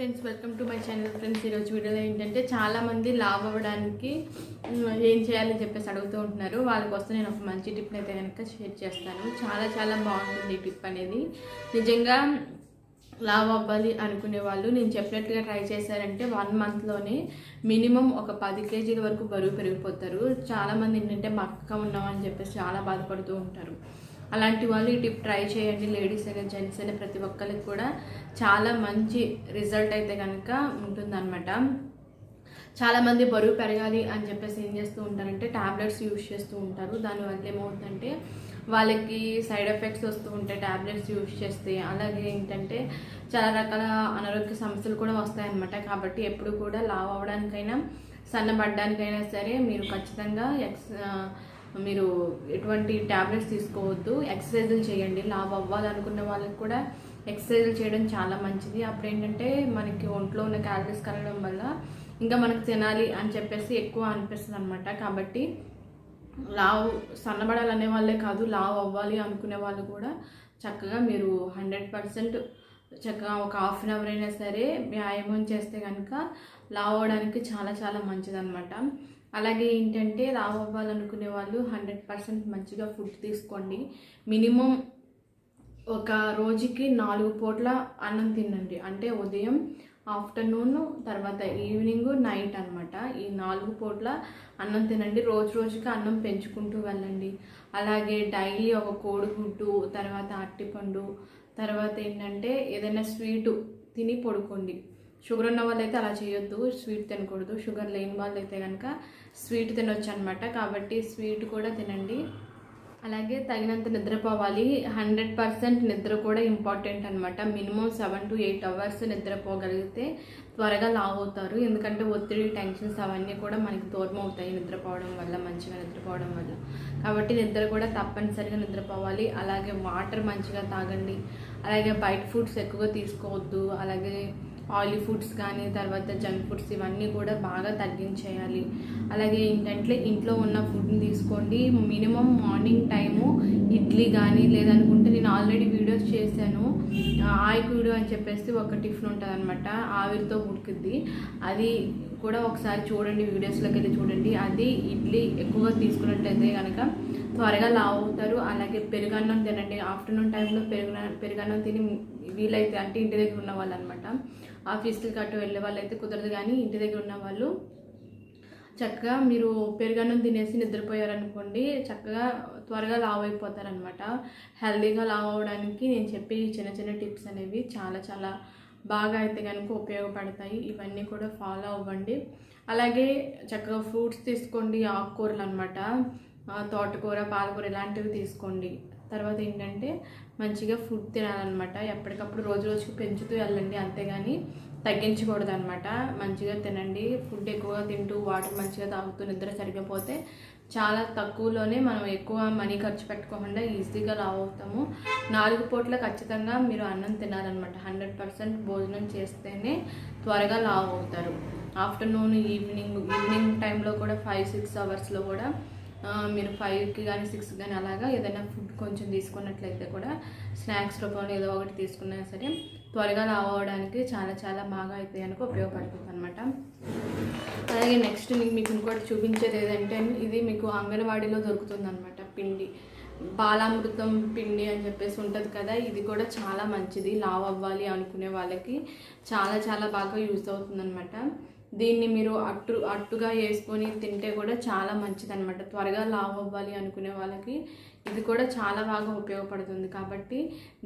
Friends welcome to my channel friends ఈరోజు వీడియోలో ఏంటంటే చాలామంది లావ్ అవ్వడానికి ఏం చేయాలని చెప్పేసి అడుగుతూ ఉంటున్నారు. వాళ్ళ కోసం నేను ఒక మంచి టిప్ అయితే కనుక షేర్ చేస్తాను. చాలా చాలా బాగుంటుంది ఈ టిప్ అనేది. నిజంగా లావ్ అవ్వాలి అనుకునే వాళ్ళు నేను చెప్పినట్టుగా ట్రై చేశారంటే వన్ మంత్లోనే మినిమం ఒక పది కేజీల వరకు బరువు పెరిగిపోతారు. చాలామంది ఏంటంటే బక్కగా ఉన్నామని చెప్పేసి చాలా బాధపడుతూ ఉంటారు. అలాంటి వాళ్ళు ఈ టిప్ ట్రై చేయండి. లేడీస్ అయినా జెంట్స్ అయినా ప్రతి ఒక్కరికి కూడా చాలా మంచి రిజల్ట్ అయితే కనుక ఉంటుందన్నమాట. చాలామంది బరువు పెరగాలి అని చెప్పేసి ఏం చేస్తూ ఉంటారంటే ట్యాబ్లెట్స్ యూజ్ చేస్తూ ఉంటారు. దానివల్ల ఏమవుతుందంటే వాళ్ళకి సైడ్ ఎఫెక్ట్స్ వస్తూ ఉంటాయి ట్యాబ్లెట్స్ యూజ్ చేస్తే. అలాగే ఏంటంటే చాలా రకాల అనారోగ్య సమస్యలు కూడా వస్తాయన్నమాట. కాబట్టి ఎప్పుడు కూడా లావ్ అవ్వడానికైనా సన్నబడ్డానికైనా సరే మీరు ఖచ్చితంగా ఎక్స్ మీరు ఎటువంటి ట్యాబ్లెట్స్ తీసుకోవద్దు ఎక్సర్సైజులు చేయండి లావ్ అవ్వాలనుకున్న వాళ్ళకి కూడా ఎక్సర్సైజులు చేయడం చాలా మంచిది. అప్పుడు ఏంటంటే మనకి ఒంట్లో ఉన్న క్యాలరీస్ కలగడం వల్ల ఇంకా మనకు తినాలి అని చెప్పేసి ఎక్కువ అనిపిస్తుంది అనమాట కాబట్టి లావు సన్నబడాలనే వాళ్ళే కాదు లావు అవ్వాలి అనుకునే వాళ్ళు కూడా చక్కగా మీరు హండ్రెడ్ పర్సెంట్ చక్కగా ఒక హాఫ్ అన్ అవర్ అయినా సరే వ్యాయామం చేస్తే కనుక లావ్ అవ్వడానికి చాలా చాలా మంచిదన్నమాట. అలాగే ఏంటంటే లావ్ అవ్వాలనుకునే వాళ్ళు హండ్రెడ్ పర్సెంట్ మంచిగా ఫుడ్ తీసుకోండి. మినిమం ఒక రోజుకి నాలుగు పూట్ల అన్నం తినండి. అంటే ఉదయం ఆఫ్టర్నూన్ తర్వాత ఈవినింగ్ నైట్ అన్నమాట. ఈ నాలుగు పూట్ల అన్నం తినండి. రోజు రోజుకి అన్నం పెంచుకుంటూ వెళ్ళండి. అలాగే డైలీ ఒక కోడిగుడ్డు తర్వాత అట్టిపండు తర్వాత ఏంటంటే ఏదైనా స్వీటు తిని పడుకోండి. షుగర్ ఉన్న వాళ్ళైతే అలా చేయొద్దు స్వీట్ తినకూడదు. షుగర్ లేని వాళ్ళైతే కనుక స్వీట్ తినొచ్చు అనమాట కాబట్టి స్వీట్ కూడా తినండి. అలాగే తగినంత నిద్రపోవాలి. హండ్రెడ్ పర్సెంట్ నిద్ర కూడా ఇంపార్టెంట్ అనమాట minimum seven to eight hours నిద్రపోగలిగితే త్వరగా లావ్ అవుతారు ఎందుకంటే ఒత్తిడి టెన్షన్స్ అవన్నీ కూడా మనకి దూరం అవుతాయి నిద్రపోవడం వల్ల మంచిగా నిద్రపోవడం వల్ల. కాబట్టి నిద్ర కూడా తప్పనిసరిగా నిద్రపోవాలి. అలాగే వాటర్ మంచిగా తాగండి. అలాగే బయట ఫుడ్స్ ఎక్కువగా తీసుకోవద్దు. అలాగే ఆయిలీ ఫుడ్స్ కానీ తర్వాత జంక్ ఫుడ్స్ ఇవన్నీ కూడా బాగా తగ్గించేయాలి. అలాగే ఏంటంటే ఇంట్లో ఉన్న ఫుడ్ని తీసుకోండి. మినిమం మార్నింగ్ టైము ఇడ్లీ కానీ లేదనుకుంటే నేను ఆల్రెడీ వీడియోస్ చేశాను. ఆయికూడు అని చెప్పేసి ఒక టిఫిన్ ఉంటుంది అనమాట ఆవిరితో ఉడికిద్ది. అది కూడా ఒకసారి చూడండి వీడియోస్లోకి వెళ్ళి చూడండి. అది ఇడ్లీ ఎక్కువగా తీసుకున్నట్లయితే కనుక త్వరగా లావ్ అవుతారు అలాగే పెరుగన్నం తినండి. ఆఫ్టర్నూన్ టైంలో పెరుగు పెరుగన్నం తిని వీలైతే అంటే ఇంటి దగ్గర ఉన్న వాళ్ళు అనమాట ఆఫీస్కి కట్టు వెళ్ళే వాళ్ళు అయితే కుదరదు కానీ ఇంటి దగ్గర ఉన్న వాళ్ళు చక్కగా మీరు పెరుగన్నం తినేసి నిద్రపోయారనుకోండి చక్కగా త్వరగా లావ్ అయిపోతారనమాట హెల్దీగా లావ్ అవ్వడానికి నేను చెప్పే చిన్న చిన్న టిప్స్ అనేవి చాలా చాలా బాగా అయితే కనుక ఉపయోగపడతాయి. ఇవన్నీ కూడా ఫాలో అవ్వండి. అలాగే చక్కగా ఫ్రూట్స్ తీసుకోండి ఆకుకూరలు అనమాట తోటకూర పాలకూర ఇలాంటివి తీసుకోండి. తర్వాత ఏంటంటే మంచిగా ఫుడ్ తినాలన్నమాట. ఎప్పటికప్పుడు రోజు రోజుకి పెంచుతూ వెళ్ళండి అంతేగాని తగ్గించకూడదు అనమాట మంచిగా తినండి. ఫుడ్ ఎక్కువగా తింటూ వాటర్ మంచిగా తాగుతూ నిద్ర సరిగ్గా చాలా తక్కువలోనే మనం ఎక్కువ మనీ ఖర్చు పెట్టుకోకుండా ఈజీగా లావ్ అవుతాము నాలుగు పూట్ల ఖచ్చితంగా మీరు అన్నం తినాలన్నమాట. హండ్రెడ్ పర్సెంట్ భోజనం చేస్తేనే త్వరగా లావ్ అవుతారు ఆఫ్టర్నూన్ ఈవినింగ్ ఈవినింగ్ టైంలో కూడా ఫైవ్ సిక్స్ అవర్స్లో కూడా మీరు ఫైవ్కి కానీ సిక్స్కి కానీ అలాగా ఏదైనా ఫుడ్ కొంచెం తీసుకున్నట్లయితే కూడా స్నాక్స్ రూపంలో ఏదో ఒకటి తీసుకున్నా సరే త్వరగా లావ్ అవ్వడానికి చాలా చాలా బాగా అయితే కనుక ఉపయోగపడుతుంది అనమాట అలాగే నెక్స్ట్ మీకు మీకు ఇంకోటి చూపించేది ఏదంటే ఇది మీకు అంగన్వాడీలో దొరుకుతుంది అనమాట పిండి. బాలామృతం పిండి అని చెప్పేసి ఉంటుంది కదా ఇది కూడా చాలా మంచిది. లావ్ అవ్వాలి అనుకునే వాళ్ళకి చాలా చాలా బాగా యూజ్ అవుతుంది దీన్ని మీరు అట్టు అట్టుగా వేసుకొని తింటే కూడా చాలా మంచిది అనమాట త్వరగా లావ్ అవ్వాలి అనుకునే వాళ్ళకి ఇది కూడా చాలా బాగా ఉపయోగపడుతుంది. కాబట్టి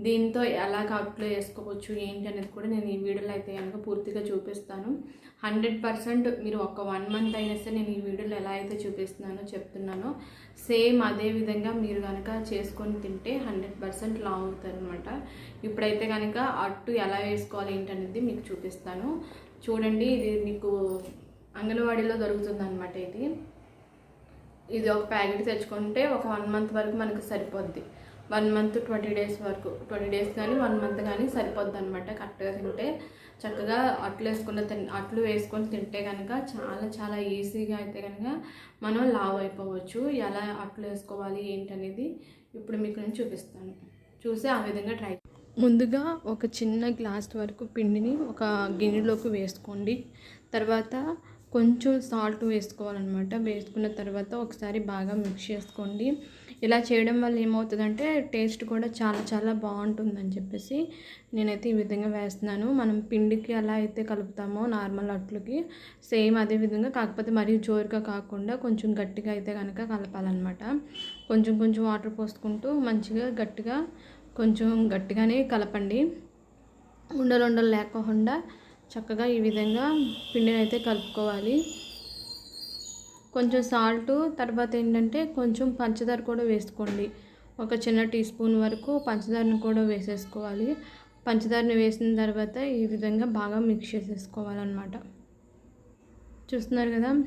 దీంతో ఎలాగ అట్లు వేసుకోవచ్చు ఏంటి అనేది కూడా నేను ఈ వీడియోలో అయితే కనుక పూర్తిగా చూపిస్తాను. హండ్రెడ్ పర్సెంట్ మీరు ఒక వన్ మంత్ అయినా సరే నేను ఈ వీడియోలో ఎలా అయితే చూపిస్తున్నానో చెప్తున్నానో సేమ్ అదే విధంగా మీరు కనుక చేసుకొని తింటే హండ్రెడ్ పర్సెంట్ లావ్ అవుతారు అనమాట ఇప్పుడైతే కనుక అట్టు ఎలా వేసుకోవాలి ఏంటనేది మీకు చూపిస్తాను. చూడండి ఇది మీకు అంగన్వాడీలో దొరుకుతుంది అనమాట ఇది. ఇది ఒక ప్యాకెట్ తెచ్చుకుంటే ఒక వన్ మంత్ వరకు మనకు సరిపోద్ది. వన్ మంత్ ట్వంటీ డేస్ వరకు ట్వంటీ డేస్ కానీ వన్ మంత్ కానీ సరిపోద్ది అనమాట కరెక్ట్గా తింటే. చక్కగా అట్లు వేసుకున్న తిన్ అట్లు వేసుకొని తింటే కనుక చాలా చాలా ఈజీగా అయితే కనుక మనం లావ్ అయిపోవచ్చు. ఎలా అట్లు వేసుకోవాలి ఏంటనేది ఇప్పుడు మీకు నేను చూపిస్తాను. చూసి ఆ విధంగా ట్రై ముందుగా ఒక చిన్న గ్లాస్ వరకు పిండిని ఒక గిన్నెలోకి వేసుకోండి. తర్వాత కొంచెం సాల్ట్ వేసుకోవాలన్నమాట. వేసుకున్న తర్వాత ఒకసారి బాగా మిక్స్ చేసుకోండి. ఇలా చేయడం వల్ల ఏమవుతుందంటే టేస్ట్ కూడా చాలా చాలా బాగుంటుందని చెప్పేసి నేనైతే ఈ విధంగా వేస్తున్నాను. మనం పిండికి ఎలా అయితే కలుపుతామో నార్మల్ అట్లకి సేమ్ అదే విధంగా కాకపోతే మరీ జోరుగా కాకుండా కొంచెం గట్టిగా అయితే కనుక కలపాలన్నమాట. కొంచెం కొంచెం వాటర్ పోసుకుంటూ మంచిగా గట్టిగా కొంచెం గట్టిగానే కలపండి. ఉండలు ఉండలు లేకుండా చక్కగా ఈ విధంగా పిండిని అయితే కలుపుకోవాలి. కొంచెం సాల్ట్ తర్వాత ఏంటంటే కొంచెం పంచదార కూడా వేసుకోండి. ఒక చిన్న టీ స్పూన్ వరకు పంచదారను కూడా వేసేసుకోవాలి. పంచదారని వేసిన తర్వాత ఈ విధంగా బాగా మిక్స్ చేసేసుకోవాలన్నమాట. చూస్తున్నారు కదా?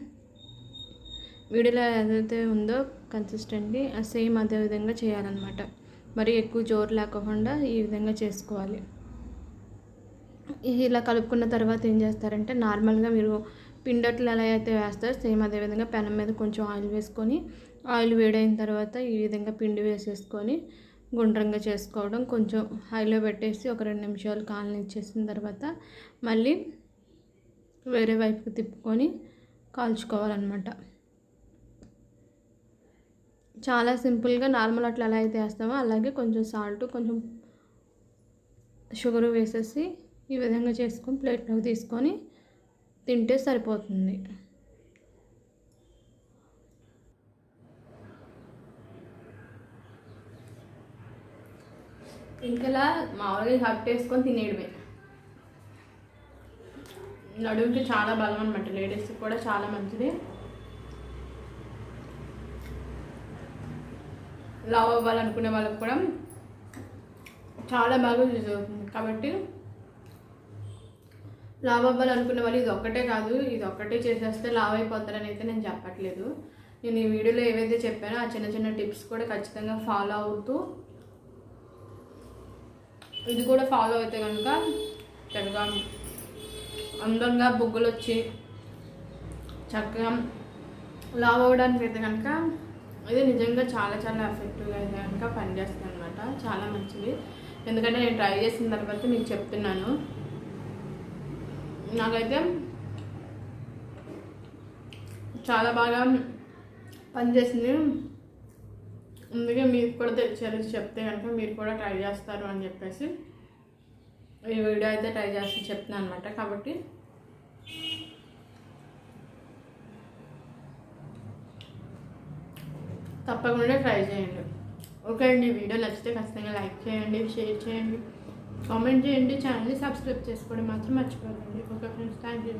వీడియోలో ఏదైతే ఉందో కన్సిస్టెంట్లీ సేమ్ అదే విధంగా చేయాలన్నమాట. మరి ఎక్కువ జోరు లేకుండా ఈ విధంగా చేసుకోవాలి. ఇలా కలుపుకున్న తర్వాత ఏం చేస్తారంటే నార్మల్గా మీరు పిండట్లు ఎలా అయితే వేస్తారో సేమ్ అదే విధంగా పెనం మీద కొంచెం ఆయిల్ వేసుకొని ఆయిల్ వేడైన తర్వాత ఈ విధంగా పిండి వేసేసుకొని గుండ్రంగా చేసుకోవడం కొంచెం హైలో పెట్టేసి ఒక రెండు నిమిషాలు కాలని ఇచ్చేసిన తర్వాత మళ్ళీ వేరే వైపుకి తిప్పుకొని కాల్చుకోవాలన్నమాట. చాలా సింపుల్గా నార్మల్ అట్లా ఎలా అయితే వేస్తామో అలాగే కొంచెం సాల్ట్ కొంచెం షుగర్ వేసేసి ఈ విధంగా చేసుకొని ప్లేట్లోకి తీసుకొని తింటే సరిపోతుంది. ఇంకలా మామూలుగా హట్ వేసుకొని తినేయడమే. నడువుకి చాలా బలం అనమాట లేడీస్కి కూడా చాలా మంచిది. లావ్ అవ్వాలనుకునే వాళ్ళకి కూడా చాలా బాగా యూజ్ అవుతుంది. కాబట్టి లావ్ అవ్వాలనుకునే వాళ్ళు ఇది ఒక్కటే కాదు ఇది ఒక్కటే చేసేస్తే లావ్ అయిపోతారని అయితే నేను చెప్పట్లేదు. నేను ఈ వీడియోలో ఏవైతే చెప్పానో ఆ చిన్న చిన్న టిప్స్ కూడా ఖచ్చితంగా ఫాలో అవుతూ ఇది కూడా ఫాలో అయితే కనుక చక్కగా అందంగా బొగ్గులు వచ్చి చక్కగా లావ్ అవ్వడానికి అయితే కనుక ఇది నిజంగా చాలా చాలా ఎఫెక్టివ్గా అయితే కనుక పనిచేస్తుంది అనమాట చాలా మంచిది. ఎందుకంటే నేను ట్రై చేసిన తర్వాత మీకు చెప్తున్నాను. నాకైతే చాలా బాగా పనిచేసింది. అందుకే మీకు కూడా తెలిసేది చెప్తే కనుక మీరు కూడా ట్రై చేస్తారు అని చెప్పేసి ఈ వీడియో అయితే ట్రై చేసి చెప్తున్నాను అనమాట కాబట్టి తప్పకుండా ట్రై చేయండి. ఓకే అండి వీడియో నచ్చితే ఖచ్చితంగా లైక్ చేయండి షేర్ చేయండి కామెంట్ చేయండి ఛానల్ని సబ్స్క్రైబ్ చేసుకోవడం మాత్రం మర్చిపోకండి. Okay friends thank you.